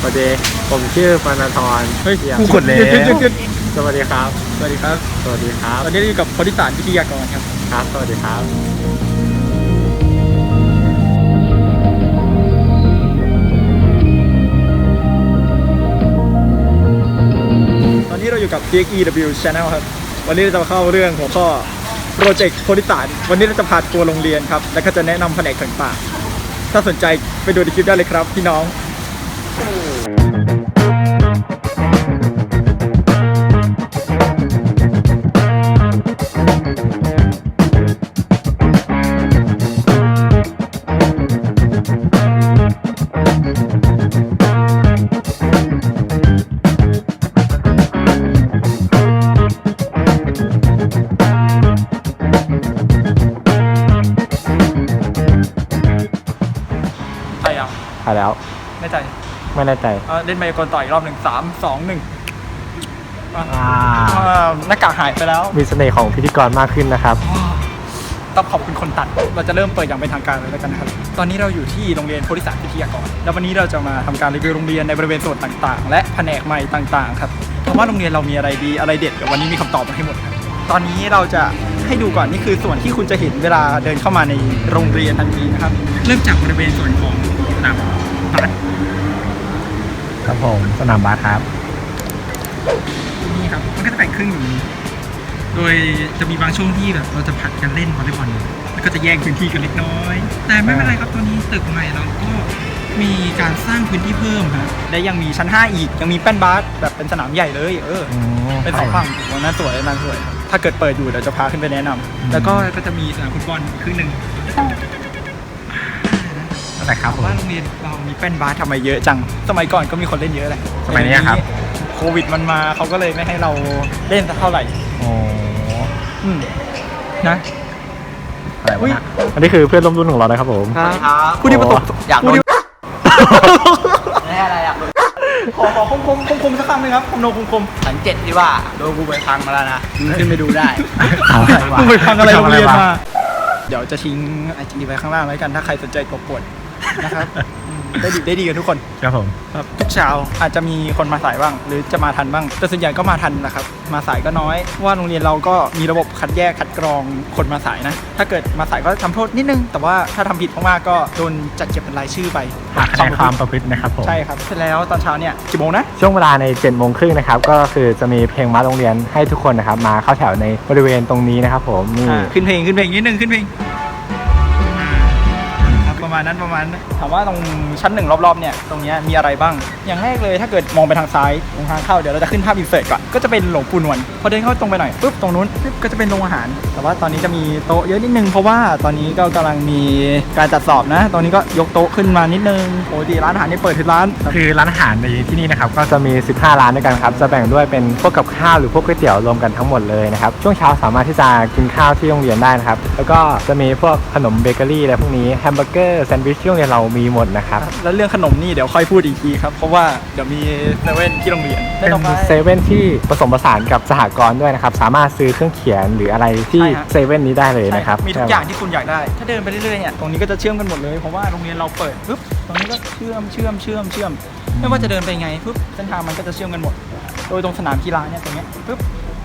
สวัสดีผมชื่อปานธรเฮ้ยเยี่ยมกูกดแล้วหยุดหยุดหยุดหยุดสวัสดีครับ สวัสดีครับสวัสดีครับ ตอนนี้เราอยู่กับพลิสารวิทยากรครับ ครับ สวัสดีครับ ตอนนี้เราอยู่กับ DXEW Channel ครับ วันนี้เราจะมาเข้าเรื่องหัวข้อโปรเจกต์พลิสารวันนี้เราจะพาทัวร์โรงเรียนครับ แล้วก็จะแนะนำแผนกต่างๆถ้าสนใจไปดูในคลิปได้เลยครับพี่น้อง แน่ใจ เอ่อเล่นไมโครต่ออีกรอบหนึ่งสามสองหนึ่งอะอ่าอ่าหน้ากากหายไปแล้ว มีเสน่ห์ของพิธีกรมากขึ้นนะครับ ต้องขอบคุณคนตัด เราจะเริ่มเปิดอย่างเป็นทางการเลยแล้วกันนะครับ ตอนนี้เราอยู่ที่โรงเรียนโพธิสารวิทยากร แล้ววันนี้เราจะมาทำการรีวิวโรงเรียนในบริเวณส่วนต่างๆ และแผนกใหม่ต่างๆ ครับเพราะว่าโรงเรียนเรามีอะไรดีอะไรเด็ดเดี๋ยววันนี้มีคำตอบมาให้หมดครับ ตอนนี้เราจะให้ดูก่อนนี่คือส่วนที่คุณจะเห็นเวลาเดินเข้ามาในโรงเรียนทันทีนะครับ เริ่มจากบริเวณส่วนของสนามบาส ครับผมสนามบาสครับ นี่ครับ มันก็จะแบ่งครึ่งอย่างนี้ โดยจะมีบางช่วงที่แบบเราจะผัดกันเล่นวอลเลย์บอลแล้วก็จะแย่งพื้นที่กันเล็กน้อย แต่ไม่เป็นไรครับตอนนี้ตึกใหม่เราก็มีการสร้างพื้นที่เพิ่มครับและยังมีชั้น 5 อีก ยังมีแป้นบาสแบบเป็นสนามใหญ่เลย เออ เป็นสองฝั่งวันนั้นสวยนั้นสวย ถ้าเกิดเปิดอยู่เดี๋ยวจะพาขึ้นไปแนะนำแล้วก็ก็จะมีสนามฟุตบอลอีกครึ่งหนึ่ง แต่ครับผมว่าโรงเรียนเรามีแป้นบาสทำไมเยอะจัง สมัยก่อนก็มีคนเล่นเยอะแหละสมัยนี้ครับ โควิดมันมาเขาก็เลยไม่ให้เราเล่นสักเท่าไหร่โอ้อืมนะ อะไรอุ๊วะยเนี่ยอันนี้คือเพื่อนร่วมรุ่นของเรานะครับผม ครับผู้ที่ประสบอยากโดผู้นที่ไม่อะไรอยากโดนขอขอคมคมคมคมสักคำหนึงครับคมโนคมคมสังเกตที่ว่าโดนกูไปพังมาแล้วนะมึงขึ้นไปดูได้อะไรวะ มึงไปฟังอะไรโรงเรียนทำอะไรมาวะเดี๋ยวจะทิ้งไอจีไว้ข้างล่างไว้กันถ้าใครสนใจกดปวด นะครับอืมได้ดีได้ดีกันทุกคน ครับผม ครับทุกเช้าอาจจะมีคนมาสายบ้าง หรือจะมาทันบ้าง แต่ส่วนใหญ่ก็มาทันนะครับ มาสายก็น้อยเพราะว่าโรงเรียนเราก็มีระบบคัดแยกคัดกรองคนมาสายนะ ถ้าเกิดมาสายก็ทำโทษนิดนึง แต่ว่าถ้าทำผิดมากๆก็โดนจัดเก็บเป็นรายชื่อไปหักคะแนนความประพฤตินะครับผม ใช่ครับเสร็จแล้วตอนเช้าเนี่ยกี่โมงนะ ช่วงเวลาใน7จ็ดโมงครึ่งนะครับ ก็คือจะมีเพลงมาโรงเรียนให้ทุกคนนะครับ มาเข้าแถวในบริเวณตรงนี้นะครับผมนี่ อ่าขึ้นเพลงขึ้นเพลงนิดนึงขึ้นเพลงอ่าครับ ประมาณนั้นประมาณนั้นถามว่าตรงชั้นหนึ่งรอบๆเนี่ยตรงนี้มีอะไรบ้าง อย่างแรกเลยถ้าเกิดมองไปทางซ้ายตรงทางเข้าเดี๋ยวเราจะขึ้นภาพอินเสิร์ตก่อนก็จะเป็นหลวงปู่นวลพอเดินเข้าตรงไปหน่อยปุ๊บตรงนู้นปุ๊บก็จะเป็นโรงอาหาร แต่ว่าตอนนี้จะมีโต๊ะเยอะนิดนึงเพราะว่าตอนนี้ก็กำลังมีการจัดสอบนะตอนนี้ก็ยกโต๊ะขึ้นมานิดนึงปกติร้านอาหารนี่เปิดทุกร้าน คือร้านอาหารในที่นี่นะครับก็จะมี 15 ร้านด้วยกันครับจะแบ่งด้วยเป็นพวกกับข้าวหรือพวกก๋วยเตี๋ยวรวมกันทั้งหมดเลยนะครับช่วงเช้าสามารถที่จะกินข้าวที่โรงเรียนได้นะครับแล้วก็จะมีพวกขนมเบเกอรี่อะไรพวกนี้แฮมเบอร์เกอร์แซนด์วิชที่โรงเรียนเรามีหมดนะครับแล้วเรื่องขนมนี่เดี๋ยวค่อยพูดอีกทีครับ เพราะว่าเดี๋ยวมีเซเว่นที่โรงเรียนเป็นต่อไปเซเว่นที่ผสมผสานกับสหกรณ์ด้วยนะครับ สามารถซื้อเครื่องเขียนหรืออะไรที่ใช่ฮะเซเว่นนี้ได้เลยนะครับ มีทุกอย่างที่คุณอยากได้ ถ้าเดินไปเรื่อยๆเนี่ยตรงนี้ก็จะเชื่อมกันหมดเลย เพราะว่าโรงเรียนเราเปิดปุ๊บตรงนี้ก็เชื่อมเชื่อมเชื่อมเชื่อมไม่ว่าจะเดินไปไงปุ๊บเส้นทางมันก็จะเชื่อมกันหมด โดยตรงสนามกีฬาเนี่ยตรงเนี้ยปุ๊บ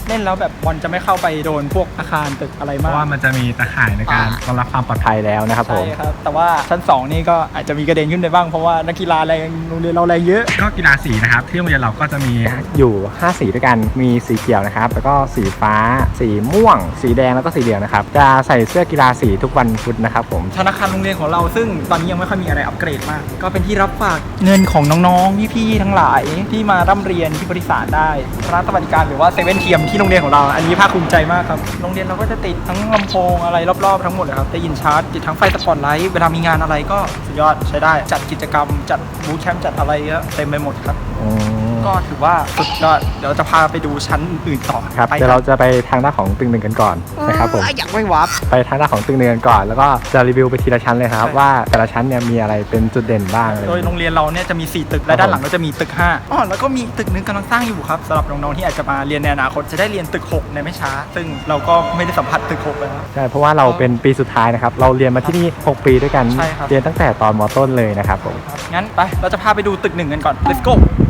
เล่นแล้วแบบบอลจะไม่เข้าไปโดนพวกอาคารตึกอะไรเพมาก ราะว่ามันจะมีตะข่ายในการรองรับความปลอดภัยแล้วนะครับผใช่ม ครับ แต่ว่าชั้น 2 นี่ก็อาจจะมีกระเด็นขึ้นไปบ้าง เพราะว่านักกีฬาแรงโรงเรียนเราแรงเยอะ ก็กีฬาสีนะครับที่โรงเรียนเราก็จะมีอยู่ 5 สีด้วยกัน มีสีเขียวนะครับ แล้วก็สีฟ้า สีม่วง สีแดง แล้วก็สีเหลืองนะครับ จะใส่เสื้อกีฬาสีทุกวันพุธนะครับผม ธนาคารโรงเรียนของเราซึ่งตอนนี้ยังไม่ค่อยมีอะไรอัปเกรดมาก ก็เป็นที่รับฝากเงินของน้องๆ พี่ๆ ทั้งหลายที่มาร่ำเรียนที่บริษัทได้ร้านสวัสดิการหรือว่าเซเว่นเทียมที่ที่โรงเรียนของเรา อันนี้ภาคภูมิใจมากครับ โรงเรียนเราก็จะติดทั้งลำโพงอะไรรอบๆทั้งหมดเลยครับ ได้ยินชาร์จติดทั้งไฟสปอตไลท์ เวลามีงานอะไรก็สุดยอดใช้ได้ จัดกิจกรรม จัดบูธแคมป์จัดอะไรก็เต็มไปหมดครับ อ๋อ ก็ถือว่าสุดยอดเดี๋ยวจะพาไปดูชั้นอื่นต่อครับไปเดี๋ยวเราจะไปทางด้านของตึงหนึ่งกันก่อนนะครับผมเอออยากไปวับไปทางด้านของตึงหนึ่งกันก่อน แล้วก็จะรีวิวไปทีละชั้นเลยครับใช่ว่าแต่ละชั้นเนี่ยมีอะไรเป็นจุดเด่นบ้างอะไรอโดยย่างโรเงี้ยงเรียนเราเนี่ยจะมี 4 ตึกและด้านหลังก็จะมีตึก5อ๋อแล้วก็มีตึกหนึงกำลังสร้างอยู่ครับสำหรับน้องๆที่อาจจะมาเรียนในอนาคตจะได้เรียนตึก 6 ในไม่ช้า ซึ่งเราก็ไม่ได้สัมผัสตึก6เลยนะใช่เพราะว่าเราเป็นปีสุดท้ายนะครับเราเรียนมาที่นี่ 6 ปีด้วยกันใช่ครับเรียนตั้งแต่ตอนมต้นเลยนะครับผมงั้นไปเราจะพาไปดูตึกหนึ่งกันก่อน let's go ช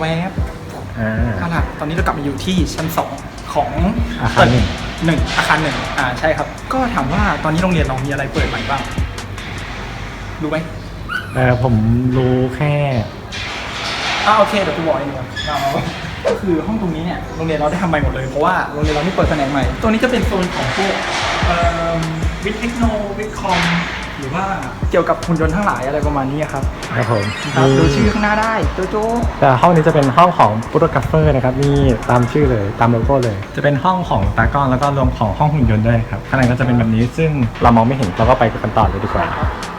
แวบอ่า เอาล่ะตอนนี้เรากลับมาอยู่ที่ชั้น2ของอาคารหนึ่งหนึ่งอาคารหนึ่งอ่าใช่ครับ ก็ถามว่าตอนนี้โรงเรียนเรามีอะไรเปิดใหม่บ้างรู้ไหมเออผมรู้แค่ อ่าโอเคเดี๋ยวกูบอกเองดีกว่าเอาก็คือห้องตรงนี้เนี่ยโรงเรียนเราได้ทำใหม่หมดเลยเพราะว่าโรงเรียนเรานี่เปิดแผนกใหม่ตัวนี้จะเป็นโซนของพวกเอ่อวิทย์เทคโนวิทย์คอม หรือว่าเกี่ยวกับหุ่นยนต์ทั้งหลายอะไรประมาณนี้ครับครับผมครับมีดูชื่อข้างหน้าได้โจโจแต่ห้องนี้จะเป็นห้องของโปรแกรมเฟอร์นะครับนี่ตามชื่อเลยตามโลโก้เลย จะเป็นห้องของตากล้องแล้วก็รวมของห้องหุ่นยนต์ด้วยครับข้างในก็จะเป็นแบบนี้ซึ่งเรามองไม่เห็นเราก็ไปกันต่อเลยดีกว่า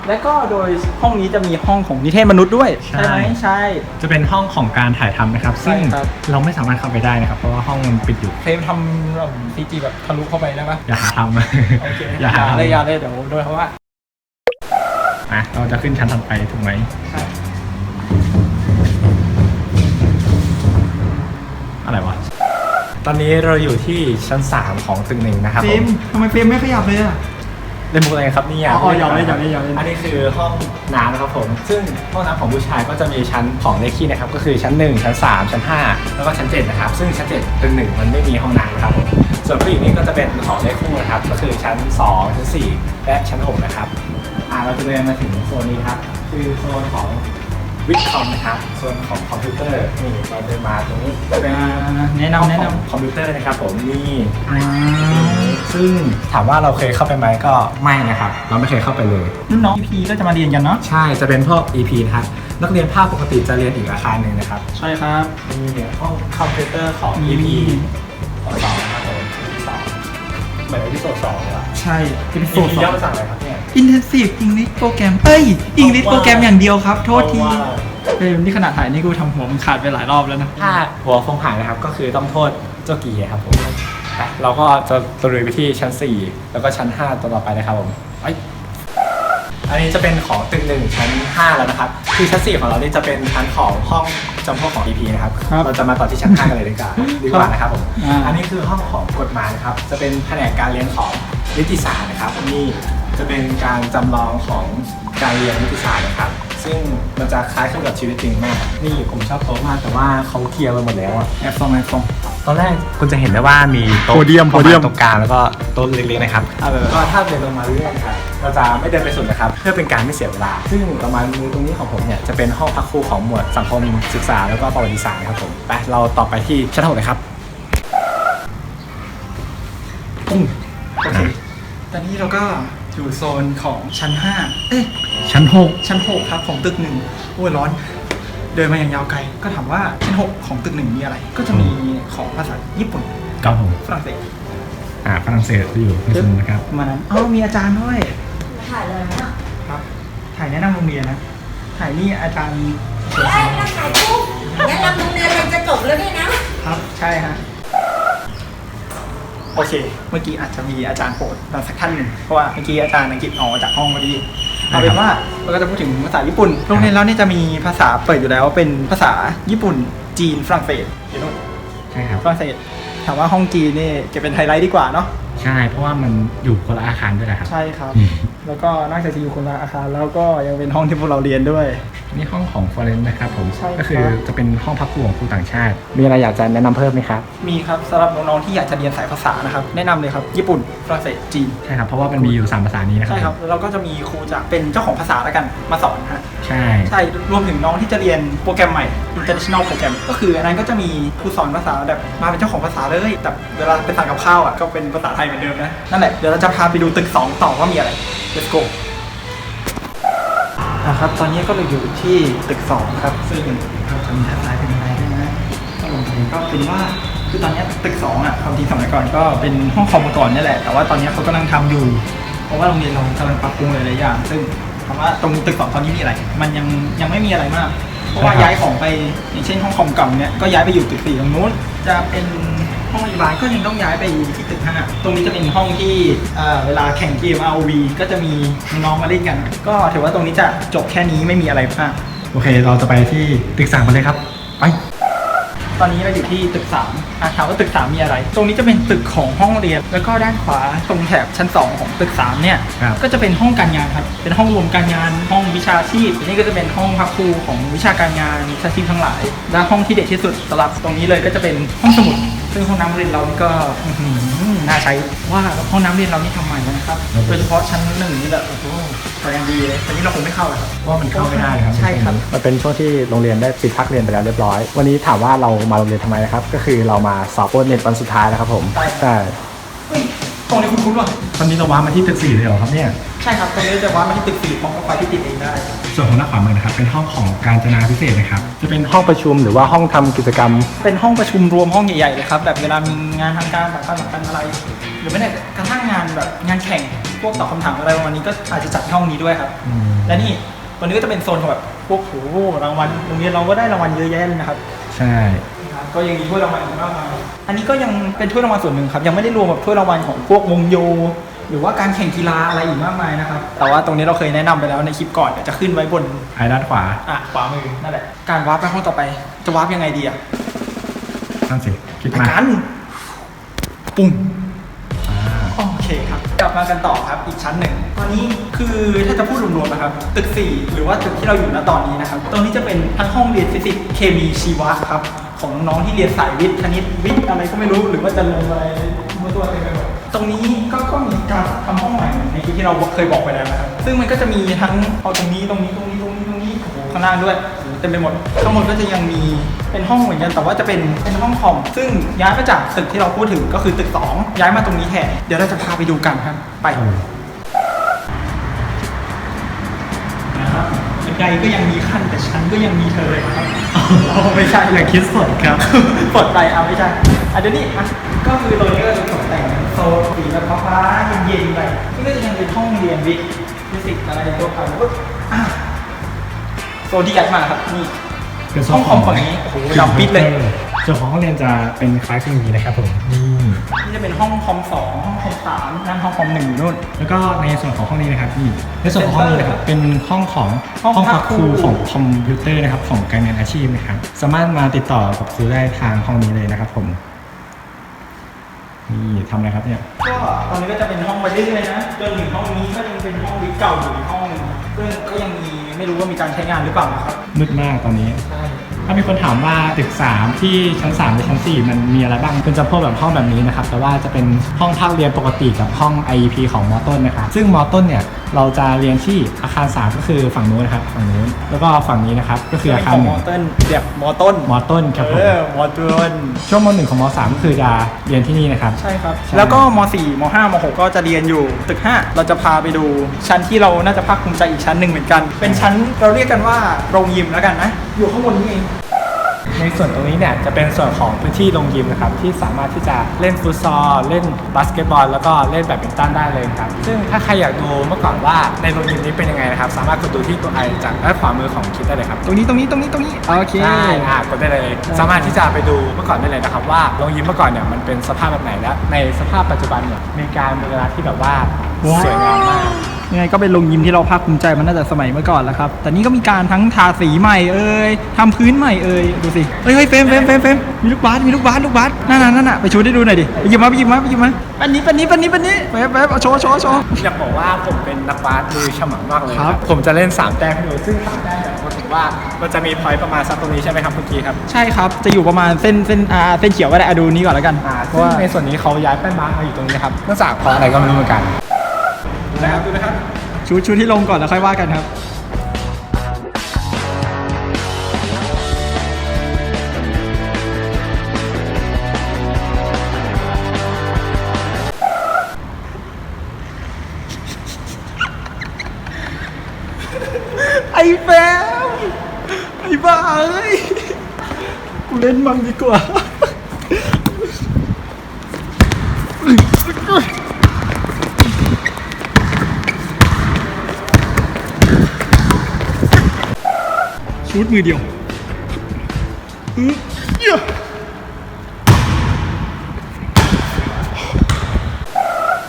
และก็โดยห้องนี้จะมีห้องของนิเทศมนุษย์ด้วยใช่ไหมใช่ จะเป็นห้องของการถ่ายทำนะครับ ซึ่งใช่ครับเราไม่สามารถเข้าไปได้นะครับ เพราะว่าห้องมันปิดอยู่เฟรมทำซีจีแบบทะลุเข้าไปได้ปะอย่าหาทำโอเคอย่าหาเลยทำอย่าเลยเดี๋ยวโดยเพราะว่า อะเราจะขึ้นชั้นถัดไปถูกไหมใช่อะไรวะ ตอนนี้เราอยู่ที่ชั้น 3 ของตึกหนึ่งนะครับเฟผรมมทำไมเฟรมไม่ขยับเลยอะ เล่นมุกอะไรครับเนี่ยอ๋ออ๋อยอมเล่นยอมเล่นยอมเล่น อันนี้คือห้องน้ำนะครับผม ซึ่งห้องน้ำของผู้ชายก็จะมีชั้นของเลขคี่นะครับ ก็คือชั้น 1 ชั้น 3 ชั้น 5 แล้วก็ชั้น 7 นะครับ ซึ่งชั้น 7ตึกหนึ่งมันไม่มีห้องน้ำนะครับผมส่วนผู้หญิงนี่ก็จะเป็นของเลขคู่นะครับ ก็คือชั้น 2 ชั้น 4 และชั้น 6 นะครับ อ่าเราจะเดินมาถึงโซนนี้ครับ คือโซนของวิทย์คอมนะครับ โซนของคอมพิวเตอร์ นี่เราเดินมาตรงนี้จะเป็นแนะนำแนะนของคอมพิวเตอร์นะครับผมนี่ำอ่าซึ่งถามว่าเราเคยเข้าไปไหมก็ไม่นะครับ เราไม่เคยเข้าไปเลยรุ่นน้องพีก็จะมาเรียนกันเนาะ ใช่ จะเป็นพวก EP นะครับ นักเรียนภาคปกติจะเรียนอีกอาคารหนึ่งนะครับ ใช่ครับมีเนี่ยห้องคอมพิวเตอร์ของ EP สองสองนะครับผม EP สองเหมือน EP สองเลยอะ ใช่เป็นโซ EP นย่อมาจากอะไรครับเนี่ย Intensive English Program เอ้ย English โปรแกรมอย่างเดียวครับ โทษทีเพราะว่าเฟรมที่ขนาดถ่ายนี่กูทำหัวมันขาดไปหลายรอบแล้วนะ ถ้าหัวฟงหายนะครับ ก็คือต้องโทษเจ้ากีครับผมไปเราก็จะตรุยไปที่ชั้น 4 แล้วก็ชั้น 5 ตัวต่อไปนะครับผมไปอันนี้จะเป็นของตึกหนึ่งชั้น 5 แล้วนะครับ คือชั้น 4 ของเรานี่จะเป็นชั้นของห้องจำพวกของ EP นะครับ ครับเราจะมาต่อที่ชั้น 5 กันเลยดีกว่าดีกว่านะครับผม อ่า อันนี้คือห้องของกฎหมายนะครับ จะเป็นแผนกการเรียนของ นิติศาสตร์นะครับนี่จะเป็นการจำลองของการเรียนนิติศาสตร์นะครับ ซึ่งมันจะคล้ายคลึงกับชีวิตจริงมาก นี่ผมชอบโต๊ะมากแต่ว่าเขาเคลียร์ไปหมดแล้วอะแอปฟองแอปฟองตอนแรกคุณจะเห็นได้ว่ามีโต๊ะโพเดียมประาณโพเดียมตรงกลางแล้วก็โต๊ะเล็กๆนะครับอ่าแบบก็ถ้าเดินลงมาเรื่อยๆครับเราจะไม่เดินไปสุดนะครับ เพื่อเป็นการไม่เสียเวลา ซึ่งประมาณมือตรงนี้ของผมเนี่ยจะเป็นห้องพักครูของหมวดสังคมศึกษาแล้วก็ประวัติศาสตร์ครับผมไปเราต่อไปที่ชั้นหกเลยครับปุ้งโอเค ตอนนี้เราก็อยู่โซนของชั้น 5 เอ๊ะชั้นหกชั้น 6 ครับของตึกหนึ่งโอ้ยร้อน เดินมาอย่างยาวไกล ก็ถามว่าชั้น 6 ของตึกหนึ่งมีอะไร ก็จะมีของภาษาญี่ปุ่นครับผมฝรั่งเศสอ่าฝรั่งเศสอยู่ในส่วนนะครับประมาณนั้นอ๋อมีอาจารย์ด้วยถ่ายเลยนะครับ ถ่ายแนะนำโรงเรียนนะ ถ่ายนี่อาจารย์เอ้ยนักถ่ายรูปงั้นเราโรงเรียนเราจะจบแล้วเนี่ยนะ ครับใช่ฮะ โอเค เมื่อกี้อาจจะมีอาจารย์โปรดมาสักท่านหนึ่งเพราะว่าเมื่อกี้อาจารย์อังกฤษออกมาจากห้องพอดีเอาเป็นว่าเราก็จะพูดถึงภาษาญี่ปุ่น โรงเรียนเราเนี่ยจะมีภาษาเปิดอยู่แล้วเป็นภาษาญี่ปุ่น จีน ฝรั่งเศสอยู่นู่นใช่ครับฝรั่งเศสถามว่าห้องจีนนี่เก็บเป็นไฮไลท์ดีกว่าเนาะใช่ เพราะว่ามันอยู่คนละอาคารด้วยนะครับ ใช่ครับอืมแล้วก็นอกจากจะอยู่คนละอาคารแล้วก็ยังเป็นห้องที่พวกเราเรียนด้วย นี่ห้องของ Foreign นะครับผมใช่ครับ ก็คือจะเป็นห้องพักครูของครูต่างชาติ มีอะไรอยากจะแนะนำเพิ่มไหมครับมีครับสำหรับน้องๆที่อยากจะเรียนสายภาษานะครับ แนะนำเลยครับ ญี่ปุ่นฝรั่งเศสจีน ใช่ครับเพราะว่ามันมีอยู่3ภาษานี้นะครับใช่ครับแล้วเราก็จะมีครูจากเป็นเจ้าของภาษาแล้วกันมาสอนฮะใช่ ใช่รวมถึงน้องที่จะเรียนโปรแกรมใหม่ international โปรแกรมก็คืออันนั้นก็จะมีครูสอนภาษาแบบมาเป็นเจ้าของภาษาเลยแต่เวลาไปสั่งกับข้าวอะก็เป็นภาษาไทยเหมือนเดิมนะนั่นแหละเดี๋ยวเราจะพาไปดูตึก2ต่อว่ามีอะไร let's go นะครับ ตอนนี้ก็เราอยู่ที่ตึก2ครับ ซึ่งเราจะมีทัศนายเป็นยังไงด้วยนะก็ลงไปก็เป็นว่าคือตอนนี้ตึก2อะความจริงสมัยก่อนก็เป็นห้องคอมมาก่อนนี่แหละ แต่ว่าตอนนี้เขากำลังทำอยู่ เพราะว่าโรงเรียนเรากำลังปรับปรุงหลายๆอย่าง ซึ่งทครับว่าตรงตึกสองตอนนี้มีอะไร มันยังยังไม่มีอะไรมาก เพราะว่าครับย้ายของไปอย่างเช่นห้องคอมเก่าเนี่ยก็ย้ายไปอยู่ตึกสี่ตรงนู้น จะเป็น ห้องพยาบาลก็ยังต้องย้ายไปที่ตึกห้าตรงนี้จะเป็นห้องที่เอ่อเวลาแข่งเกม ROV ก็จะมีน้องๆมาเล่นกัน ก็ถือว่าตรงนี้จะจบแค่นี้ไม่มีอะไรมากโอเค เราจะไปที่ตึกสามกันเลยครับ ไป ตอนนี้เราอยู่ที่ตึก3อะถามว่าตึก3มีอะไร ตรงนี้จะเป็นตึกของห้องเรียน แล้วก็ด้านขวาตรงแถบชั้น 2 ของตึก3เนี่ยครับก็จะเป็นห้องการงานครับ เป็นห้องรวมการงาน ห้องวิชาชีพอันนี้ก็จะเป็นห้องพักครูของวิชาการงานวิชาชีพทั้งหลาย และห้องที่เด็ดที่สุดสำหรับตรงนี้เลยก็จะเป็นห้องสมุด ซึ่งห้องน้ำเรียนเรานี่ก็อื้อหือน่าใช้ว่าห้องน้ำเรียนเรานี่ทำใหม่แล้วนะครับ โดยเฉพาะชั้นหนึ่งนี่แหละโอ้โหสวยอย่างดีเลยแต่นี้เราคงไม่เข้าเลยครับเพราะมันเข้าไม่ได้ครับใช่ครับมันเป็นช่วงที่โรงเรียนได้ปิดพักเรียนไปแล้วเรียบร้อย วันนี้ถามว่าเรามาโรงเรียนทำไมนะครับ ก็คือเรามาสอบโอเน็ตวันสุดท้ายแล้วครับผมใช่ใช่เฮ้ย ตรงนี้คุ้นๆว่ะตอนนี้เราว้ามาที่ตึกสี่เลยเหรอครับเนี่ย ใช่ครับ ตรงนี้จะว่ามาที่ตึกสี่ของไฟที่ติดเองได้ส่วนของหน้าขวามือนะครับเป็นห้องของการจนาพิเศษนะครับ จะเป็นห้องประชุมหรือว่าห้องทำกิจกรรม เป็นห้องประชุมรวมห้องใหญ่ๆเลยครับ แบบเวลามีงานทางการสำคัญสำคัญอะไร หรือไม่แต่กระทั่งงานแบบงานแข่ง พวกตอบคำถามอะไรประมาณนี้ก็อาจจะจัดที่ห้องนี้ด้วยครับอืมและนี่ตัวนี้ก็จะเป็นโซนของแบบพ วกโหรางวัลโรงเรียนเราก็ได้รางวัลเยอะแยะเลยนะครับ ใช่นะครับก็ยังมีถ้วยรางวัลอีกมากมายอันนี้ก็ยังเป็นถ้วยรางวัลส่วนหนึ่งครับ ยังไม่ได้รวมแบบถ้วยรางวัลของพวกวงโย หรือว่าการแข่งกีฬาอะไรอีกมากมายนะครับ แต่ว่าตรงนี้เราเคยแนะนำไปแล้วในคลิปก่อนเดี๋ยวจะขึ้นไว้บนไอ้ด้านขวา อะขวามือนั่นแหละ การวาร์ปไปห้องต่อไป จะวาร์ปยังไงดีอะนั่นสิคิดไปมากันปุ่มอ่าโอเคครับ กลับมากันต่อครับอีกชั้นหนึ่ง ตอนนี้คือถ้าจะพูดรวมๆนะครับ ตึก 4 หรือว่าตึกที่เราอยู่ณตอนนี้นะครับ ตรงนี้จะเป็นทั้งห้องเรียนฟิสิกส์เคมีชีวะครับของน้องที่เรียนสายวิทย์คณิตวิทย์อะไรก็ไม่รู้หรือว่าจะลงอะไรมั่วตัวเต็มไปหมดตรงนี้ก็ก็มีการทำห้องใหม่ในที่เราเคยบอกไปแล้วนะครับ ซึ่งมันก็จะมีทั้งเอาตรงนี้ตรงนี้ตรงนี้ตรงนี้ตรงนี้โอ้โหข้างล่างด้วย เต็มไปหมด ข้างบนก็จะยังมีเป็นห้องเหมือนกันแต่ว่าจะเป็นเป็นห้องคอมซึ่งย้ายมาจากตึกที่เราพูดถึงก็คือตึกสองย้ายมาตรงนี้แทนเดี๋ยวเราจะพาไปดูกันครับไปนะครับบันไดก็ยังมีขั้นแต่ชั้นก็ยังมีเธอเลยครับไม่ใช่อย่าคิดสดครับปลดไปเอาไม่ใช่อะเดี๋ยวนี้อะก็คือตรงนี้ก็จะตกแต่งเป็นโซนสีแบบฟ้าๆเย็นๆไปนี่ก็จะยังเป็นห้องเรียนวิทย์ฟิสิกส์อะไรทั่วไปปุ๊บอะ โซนที่ย้ายมาครับนี่เป็นโซห้องคอมฝั่งนี้โอ้โหดำปิดเลยส่วนของห้องเรียนจะเป็นคล้ายคลึงอย่างนี้นะครับผมนี่นี่จะเป็นห้องคอมสองห้องคอมสามนั่นห้องคอมหนึ่งอยู่นู่นแล้วก็ในส่วนของห้องนี้นะครับนี่ในส่วนของห้องนี้นะครับเป็นห้องของห้องห้องพักพักคครูรูของคอมพิวเตอร์นะครับของการงานอาชีพนะครับสามารถมาติดต่อกับครูได้ทางห้องนี้เลยนะครับผมนี่ทำอะไรครับเนี่ยก็ตอนนี้ก็จะเป็นห้องไปเรื่อยๆนะจนถึงห้องนี้ก็ยังเป็นห้องวิทย์เก่าอยู่อีกห้อง หนึงซึ่งก็ยังมีไม่รู้ว่ามีการใช้งานหรือเปล่านะครับมืดมากตอนนี้ ใช่ถ้ามีคนถามว่าตึก 3 ที่ชั้น3และชั้น 4 มันมีอะไรบ้างเป็นจะพวกแบบห้องแบบนี้นะครับ แต่ว่าจะเป็นห้องภาคเรียนปกติกับห้อง IEP ของมอต้นนะครับ ซึ่งมอต้นเนี่ย เราจะเรียนที่อาคาร 3 ก็คือฝั่งนู้นนะครับฝั่งนู้นแล้วก็ฝั่งนี้นะครับก็คืออาคารของหมนึ่องต้นแบบมอต้นมอต้นครับผมเออมอต้นช่วงม .1 ของม .3 ก็คือจะเรียนที่นี่นะครับ ใช่ครับ ใช่ แล้วก็ม .4 ม .5 ม .6 ก็จะเรียนอยู่ตึก5เราจะพาไปดู ชั้นที่เราน่าจะภาคภูมิใจอีกชั้นหนึ่งเหมือนกัน เป็นชั้นเราเรียกกันว่าโรงยิมแล้วกันนะ อยู่ข้างบนนี้เอง ในส่วนตรงนี้เนี่ยจะเป็นส่วนของพื้นที่โรงยิมนะครับที่สามารถที่จะเล่นฟุตซอลเล่นบาสเกตบอลแล้วก็เล่นแบดมินตันได้เลยครับซึ่งถ้าใครอยากดูเมื่อก่อนว่าในโรงยิมนี้เป็นยังไงนะครับสามารถกดดูที่ตัวไอจากด้านขวามือของคลิปได้เลยครับตรงนี้ตรงนี้ตรงนี้ตรงนี้โอเคใช่อ่ากดได้เลย สามารถที่จะไปดูเมื่อก่อนได้เลยนะครับว่าโรงยิมเมื่อก่อนเนี่ยมันเป็นสภาพแบบไหนและในสภาพปัจจุบันเนี่ยมีการบูรณะที่แบบว่าสวยงามมาก ยังไงก็เป็นโรงยิมที่เราภาคภูมิใจมันน่าจะสมัยเมื่อก่อนแล้วครับ แต่นี่ก็มีการทั้งทาสีใหม่เอ่ยทำพื้นใหม่เอ่ยดูสิเฮ้ยเฮ้ยเฟรมเฟรมเฟรมเฟรมมีลูกบาสมีลูกบาสลูกบาสนั่นน่ะนั่นน่ะไปชูให้ดูหน่อยดิไปหยิบมาไปหยิบมาไปหยิบมาปันนี้ปันนี้ปันนี้ปันนี้แป๊บแป๊บเอาโชว์โชว์โชว์อยากบอกว่าผมเป็นนักบาสมือฉมังมากเลยครับผมจะเล่น3แต้มให้ดูซึ่งสามแต้มเนี่ยผมถือว่ามันจะมีพอยต์ประมาณสักตรงนี้ใช่ไหมครับคุณกีครับใช่ครับจะอยู่ประมาณเส้นเส้นอ่าเส้นเขียวก็ได้อะดูนี้ก่อนแล้วกันอ่าเพซึ่ราะงว่าในส่วนนี้เขาย้ายแป้นบาสมาอยู่ตรงนี้นะครับเนื่องจากเพราะอะไรก็ไม่รู้เหมือนกัน นะครับดูนะครับชูชูที่ลงก่อนแล้วค่อยว่ากันครับไอ้แฟมไอ้บ้าเอ้ยกูเล่นมั่งดีกว่า เชูดมือเดียวฮึบเหี้ย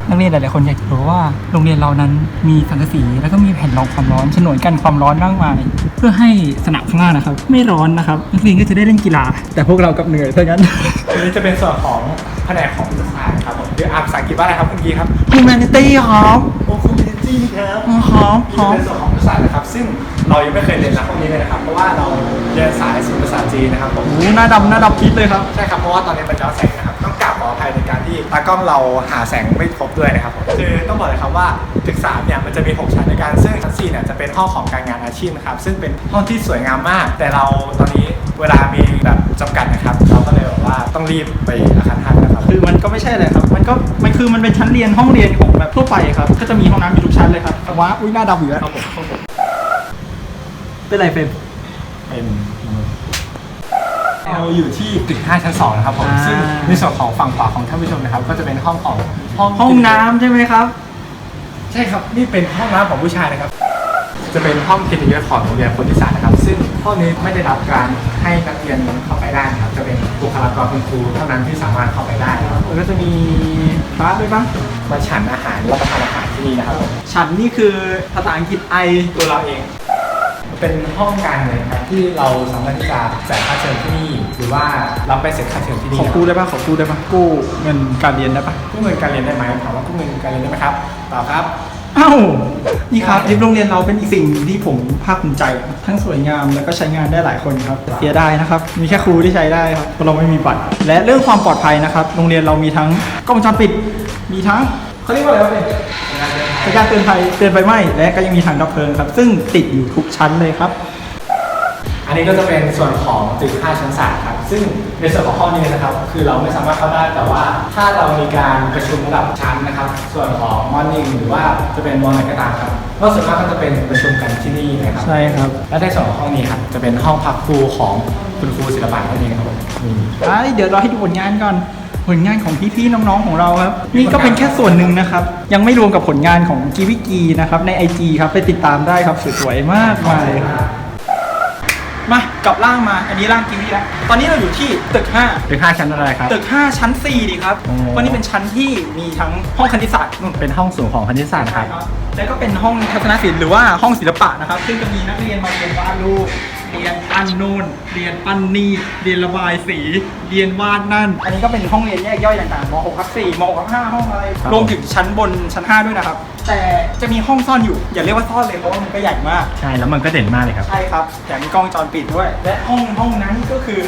นักเรียนหลาย ๆ คนอยากจะรู้ว่าโรงเรียนเรานั้นมีสังกะสีแล้วก็มีแผ่นรองความร้อนฉนวนกันความร้อนมากมาย เพื่อให้สนามข้างล่างนะครับ ไม่ร้อนนะครับนักเรียนก็จะได้เล่นกีฬา แต่พวกเรากลับเหนื่อยเท่านั้นอันนี้จะเป็นส่วนของแผนกของศึกษาครับผมหรืออ่านภาษาอังกฤษว่าอะไรครับคุณกีครับ humanity ครับโอ้คอ มมินิตี้ครับอ๋อหอมหอมเป็นส่วนของภาษานะครับ ซึ่งเรายังไม่เคยเรียนนะพวกนี้เลยนะครับ เพราะว่าเราเรียนสายศิลปภาษาจีนนะครับผม โอ้หน้าดำหน้าดำพิษเลยครับ ใช่ครับ เพราะว่าตอนนี้มันย้อนแสงนะครับ ต้องกราบขออภัยในการที่ตากล้องเราหาแสงไม่ครบด้วยนะครับผมคือต้องบอกเลยครับว่าตึกสามเนี่ยมันจะมี 6 ชั้นในการซึ่งชั้น4เนี่ยจะเป็นห้องของการงานอาชีพนะครับ ซึ่งเป็นห้องที่สวยงามมาก แต่เราตอนนี้ เวลามีแบบจำกัดนะครับ เราก็เลยแบบว่าต้องรีบไปอาคารทันนะครับ คือมันก็ไม่ใช่เลยครับ มันก็มันคือมันเป็นชั้นเรียนห้องเรียนของแบบทั่วไปครับ ก็จะมีห้องน้ำอยู่ทุกชั้นเลยครับแต่ว่าอุ้ยหน้าดำอยู่แล้วครับผมเป็นไรเป็นเป็นเราอยู่ที่ตึก5ชั้น2นะครับผม อ่า ซึ่งในส่วนของฝั่งขวาของท่านผู้ชมนะครับ ก็จะเป็นห้องของห้องห้องน้ำใช่ไหมครับ ใช่ครับ นี่เป็นห้องน้ำของผู้ชายนะครับ จะเป็นห้องเกียรติยศของโรงเรียนพุทธิศาสตร์นะครับ ซึ่งห้องนี้ไม่ได้รับการให้นักเรียนเข้าไปได้นะครับ จะเป็นบุคลากรคุณครูเท่านั้นที่สามารถเข้าไปได้นะครับแล้วก็จะมีพระด้วยปะมาฉันอาหารรับประทานอาหารที่นี่นะครับผมฉันนี่คือภาษาอังกฤษไอตัวเราเอง เป็นห้องการเงินครับที่เราสามารถที่จะจ่ายค่าเทอมที่นี่ หรือว่ารับไปเสร็จค่าเทอมที่ขนี่อนะคกู้รับได้ปะขอกู้ได้ปะกู้เงินการเรียนได้ปะกู้เงินการเรียนได้ไหมถามว่ากู้เงินการเรียนได้ไหมครับตอบครับ เอ้า นี่ครับลิฟต์โรงเรียนเราเป็นอีกสิ่งที่ผมภาคภูมิใจครับทั้งสวยงามแล้วก็ใช้งานได้หลายคนครับ เสียดายนะครับ มีแค่ครูที่ใช้ได้ครับเพราะเราไม่มีบัตร และเรื่องความปลอดภัยนะครับ โรงเรียนเรามีทั้งกล้องวงจรปิด มีทั้งเขาเรียกว่าอะไรวะเนี่ยในการเตือนภัยเตือนไฟไหม้และก็ยังมีถังดับเพลิงครับ ซึ่งติดอยู่ทุกชั้นเลยครับ อันนี้ก็จะเป็นส่วนของตึก5ชั้น3ครับ ซึ่งในส่วนของห้องนี้นะครับคือเราไม่สามารถเข้าได้แต่ว่าถ้าเรามีการประชุมระดับชั้นนะครับ ส่วนของมอร์นิ่งหรือว่าจะเป็นมอร์ไหนก็ตามครับก็ส่วนมากก็จะเป็นประชุมกันที่นี่นะครับใช่ครับและในส่วนของห้องนี้ครับจะเป็นห้องพักครูของคุณครูศิลปะนั่นเองครับผมนี่ไอ้เดี๋ยวเราให้ดูผลงานก่อนผลงานของพี่ๆน้องๆของเราครับนี่ก็เป็นแค่ส่วนหนึ่งนะครับ ยังไม่รวมกับผลงานของกีวิกีนะครับใน IG ครับไปติดตามได้ครับสวยๆมากมายครับ มากลับล่างมาอันนี้ล่างกีวิแล้วตอนนี้เราอยู่ที่ตึก5ตึก5ชั้นอะไรครับ ตึก 5 ชั้น 4 ดีครับโอ้ วันนี้เป็นชั้นที่มีทั้งห้องคณิตศาสตร์นู่นเป็นห้องสูงของคณิตศาสตร์นะครับ แล้วก็เป็นห้องทัศนศิลป์หรือว่าห้องศิลปะนะครับ ซึ่งจะมีนักเรียนมาเรียนวาดรูป เรียนปั้นนู่นเรียนปั้นนี่เรียนระบายสีเรียนวาดนั่น อันนี้ก็เป็นห้องเรียนแยกย่อยต่างๆม6ทับ4ม6ทับ5ห้องอะไรครับรวมถึงชั้นบนชั้น 5 ด้วยนะครับ แต่จะมีห้องซ่อนอยู่ อย่าเรียกว่าซ่อนเลยเพราะว่ามันก็ใหญ่มาก ใช่แล้วมันก็เด่นมากเลยครับ ใช่ครับแถมมีกล้องวงจรปิดด้วย และห้องห้องนั้นก็คือ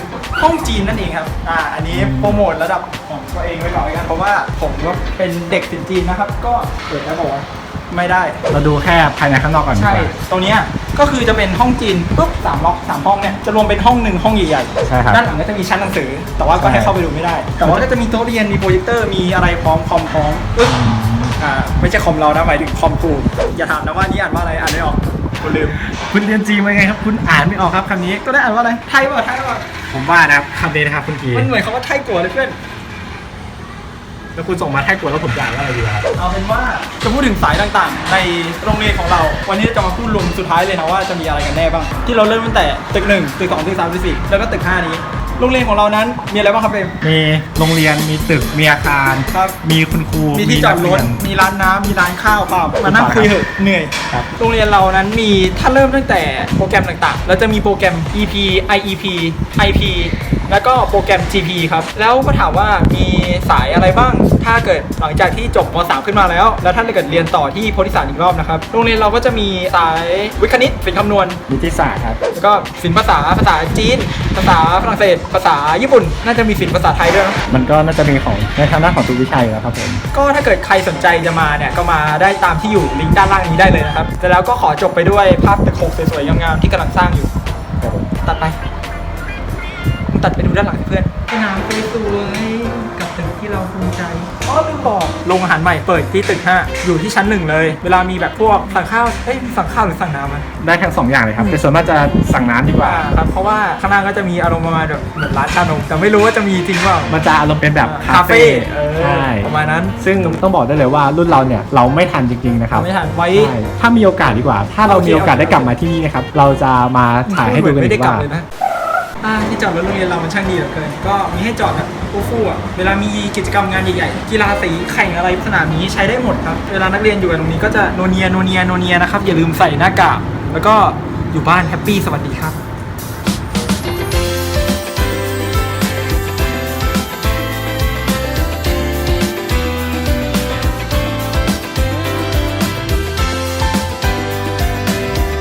ห้องจีนนั่นเองครับอ่าอันนี้โปรโมทระดับของตัวเองไว้ก่อนเลยกันเพราะว่าผมก็เป็นเด็กสินจีนนะครับ ก็เปิดแล้วบอกว่า ไม่ได้ เราดูแค่ภายในข้างนอกก่อนดีกใช่ ว่าตรงเนี้ยก็คือจะเป็นห้องจีนปุ๊บสามล็อกสามห้องเนี่ยจะรวมเป็นห้องหนึ่งห้องใหญ่ๆใช่ครับด้านหลังก็จะมีชั้นหนังสือ แต่ว่าก็ให้ใช่เข้าไปดูไม่ได้ แต่ว่าก็จะมีโต๊ะเรียนมีโปรเจคเตอร์มีอะไรพร้อมคอมพร้อมปึ๊บอ่าไม่ใช่คอมเรานะหมายถึงคอมครูอย่าถามนะว่านี่อ่านว่าอะไรอ่านไม่ออกคุณลืม คุณเรียนจีนมาไงครับ คุณอ่านไม่ออกครับคำนี้ก็ได้อ่านว่าอะไรไทยป่ะไทยป่ะผมว่านะครับคำนี้นะครับคุณกีมันเหมือนคำว่าไทยกัวเลยเพื่อน แล้วคุณส่งมาให้กวนแล้วผมจะอ่านว่าอะไรดีครับเอาเป็นว่าจะพูดถึงสายต่างๆ ในโรงเรียนของเรา วันนี้จะมาพูดรวมสุดท้ายเลยนะว่าจะมีอะไรกันแน่บ้าง ที่เราเริ่มตั้งแต่ตึกหนึ่งตึกสองตึกสามตึกสี่แล้วก็ตึกห้านี้ โรงเรียนของเรานั้นมีอะไรบ้างครับเฟรมมีโรงเรียนมีตึกมีอาคาร ครับ มีคุณครูมีที่จอดรถ นักเยน มีร้านน้ำมีร้านข้าวครับมานั่งคุยเหอะเหนื่อย ครับ โรงเรียนเรานั้นมีถ้าเริ่มตั้งแต่โปรแกรมต่างๆ เราจะมีโปรแกรม EP IEP IP แล้วก็โปรแกรม GP ครับ แล้วก็ถามว่ามีสายอะไรบ้าง ถ้าเกิดหลังจากที่จบม .3 ขึ้นมาแล้ว แล้วท่านเกิดเรียนต่อที่โพธิสารอีกรอบนะครับ โรงเรียนเราก็จะมีสายวิทย์คณิตศิลป์คำนวณนิติศาสตร์ครับ แล้วก็ศิลป์ภาษาภาษาจีน ภาษาฝรั่งเศส ภาษาญี่ปุ่น น่าจะมีศิลป์ภาษาไทยด้วยนะมันก็น่าจะมีของในทางด้านของทุกวิชาอยู่แล้วครับผม ก็ถ้าเกิดใครสนใจจะมาเนี่ยก็มาได้ตามที่อยู่ลิงก์ด้านล่างนี้ได้เลยนะครับแต่แล้วก็ขอจบไปด้วยภาพตึกหกสวยๆงามๆที่กำลังสร้างอยู่ครับผมตัดไปมึงตัดไปดูด้านหลังเพื่อนสนามสวย อ๋อลืมบอกโรงอาหารใหม่เปิดที่ตึก5อยู่ที่ชั้นหนึ่งเลย เวลามีแบบพวกสั่งข้าวเอ้ยสั่งข้าวหรือสั่งน้ำอะได้ทั้งสองอย่างเลยครับแต่ส่วนมากจะสั่งน้ำดีกว่าอ่า ครับเพราะว่าข้างล่างก็จะมีอารมณ์ประมาณแบบเหมือนร้านชานมแต่ไม่รู้ว่าจะมีจริงเปล่ามันจะอารมณ์เป็นแบบคาคาเฟ่เฟ่เออใช่ประมาณนั้น ซึ่งต้องบอกได้เลยว่ารุ่นเราเนี่ยเราไม่ทันจริงๆนะครับไม่ทันไว้ใช่ถ้ามีโอกาสดีกว่า ถ้าเราโอเคมีโอกาสได้กลับมาที่นี่นะครับเราจะมาถ่ายให้ดูกันไม่อีได้กกลับว่าเลยนะ อ่าที่จอดรถโรงเรียนเรามันช่างดีเหลือเกิน ก็มีให้จอดแบบฟู่ๆอะเวลามีกิจกรรมงานใหญ่ๆ กีฬาสีแข่งอะไรสนามนี้ใช้ได้หมดครับ เวลานักเรียนอยู่กันตรงนี้ก็จะโนเนียโนเนียโนเนียนะครับ อย่าลืมใส่หน้ากาก แล้วก็อยู่บ้านแฮปปี้สวัสดีครับ